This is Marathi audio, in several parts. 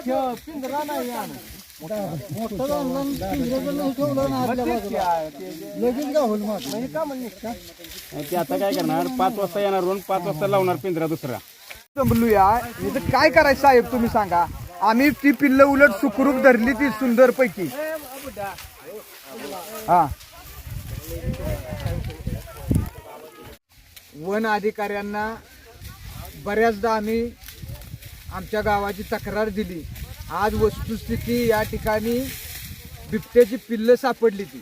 तू पिंजरा नाही आता काय करणार? पाच वाजता येणार म्हणून पाच वाजता लावणार पिंजरा दुसरा. जमलूया. इथं काय करायचं साहेब तुम्ही सांगा. आम्ही ती पिल्ल उलट सुखरूप धरली ती सुंदर पैकी. हा. वन अधिकाऱ्यांना बऱ्याचदा आम्ही आमच्या गावाची तक्रार दिली. आज वस्तुस्थिती या ठिकाणी बिबट्याची पिल्लं सापडली ती.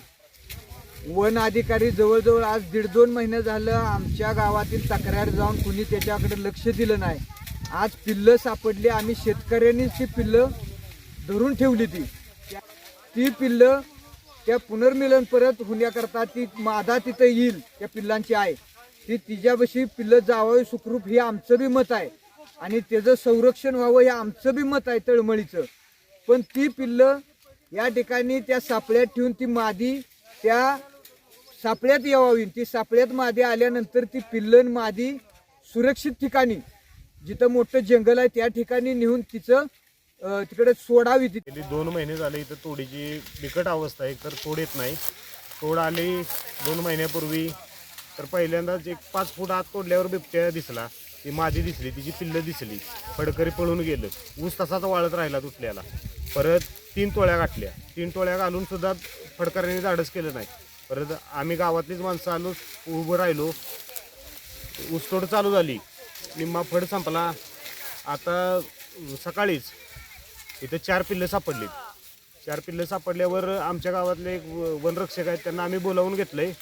वन अधिकारी जवळजवळ आज दीड दोन महिने झालं आमच्या गावातील तक्रार जाऊन कुणी त्याच्याकडे लक्ष दिलं नाही. आज पिल्लं सापडली. आम्ही शेतकऱ्यांनीच ती पिल्लं धरून ठेवली ती. ती पिल्लं त्या पुनर्मिलन परत होण्याकरता ती मादा तिथं येईल त्या पिल्लांची आहे ती तिच्यापाशी पिल्लं जावं सुखरूप हे आमचं बी मत आहे. आणि त्याचं संरक्षण व्हावं हे आमचं बी मत आहे तळमळीचं. पण ती पिल्लं या ठिकाणी त्या सापळ्यात ठेवून ती मादी त्या सापळ्यात यावावी. ती सापळ्यात मादी आल्यानंतर ती पिल्लन मादी सुरक्षित ठिकाणी जिथं मोठं जंगल आहे त्या ठिकाणी नेऊन तिचं तिकडे सोडावी ती गेली दोन महिने झाले इथं तोडीची बिकट अवस्था आहे तर तोड येत नाही. तोड आली दोन महिन्यापूर्वी तर पहिल्यांदाच एक पाच फूट आत तोडल्यावर बिबट्या दिसला. ती माझी दिसली तिची पिल्लं दिसली फडकरी पळून गेलं. ऊस तसाच वाळत राहिला तुटल्याला परत तीन टोळ्या गाठल्या. तीन टोळ्या घालून सुद्धा फडकऱ्यांनी धाडस केलं नाही. परत आम्ही गावातलीच माणसं आलो उभं राहिलो. ऊसतोड चालू झाली. निम्मा फड संपला. आता सकाळीच इथं चार पिल्लं सापडली. चार पिल्लं सापडल्यावर आमच्या गावातले एक व- वनरक्षक आहेत त्यांना आम्ही बोलावून घेतलं आहे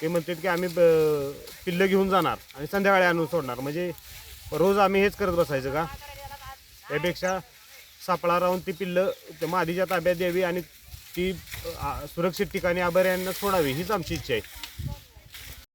ते म्हणतात की आम्ही ब- पिल्लं घेऊन जाणार आणि संध्याकाळी आणून सोडणार. म्हणजे रोज आम्ही हेच करत बसायचं का? त्यापेक्षा सापळा राहून ती पिल्लं त्या मादीच्या ताब्यात द्यावी आणि ती सुरक्षित ठिकाणी अभयारण्य सोडावी हीच आमची इच्छा आहे.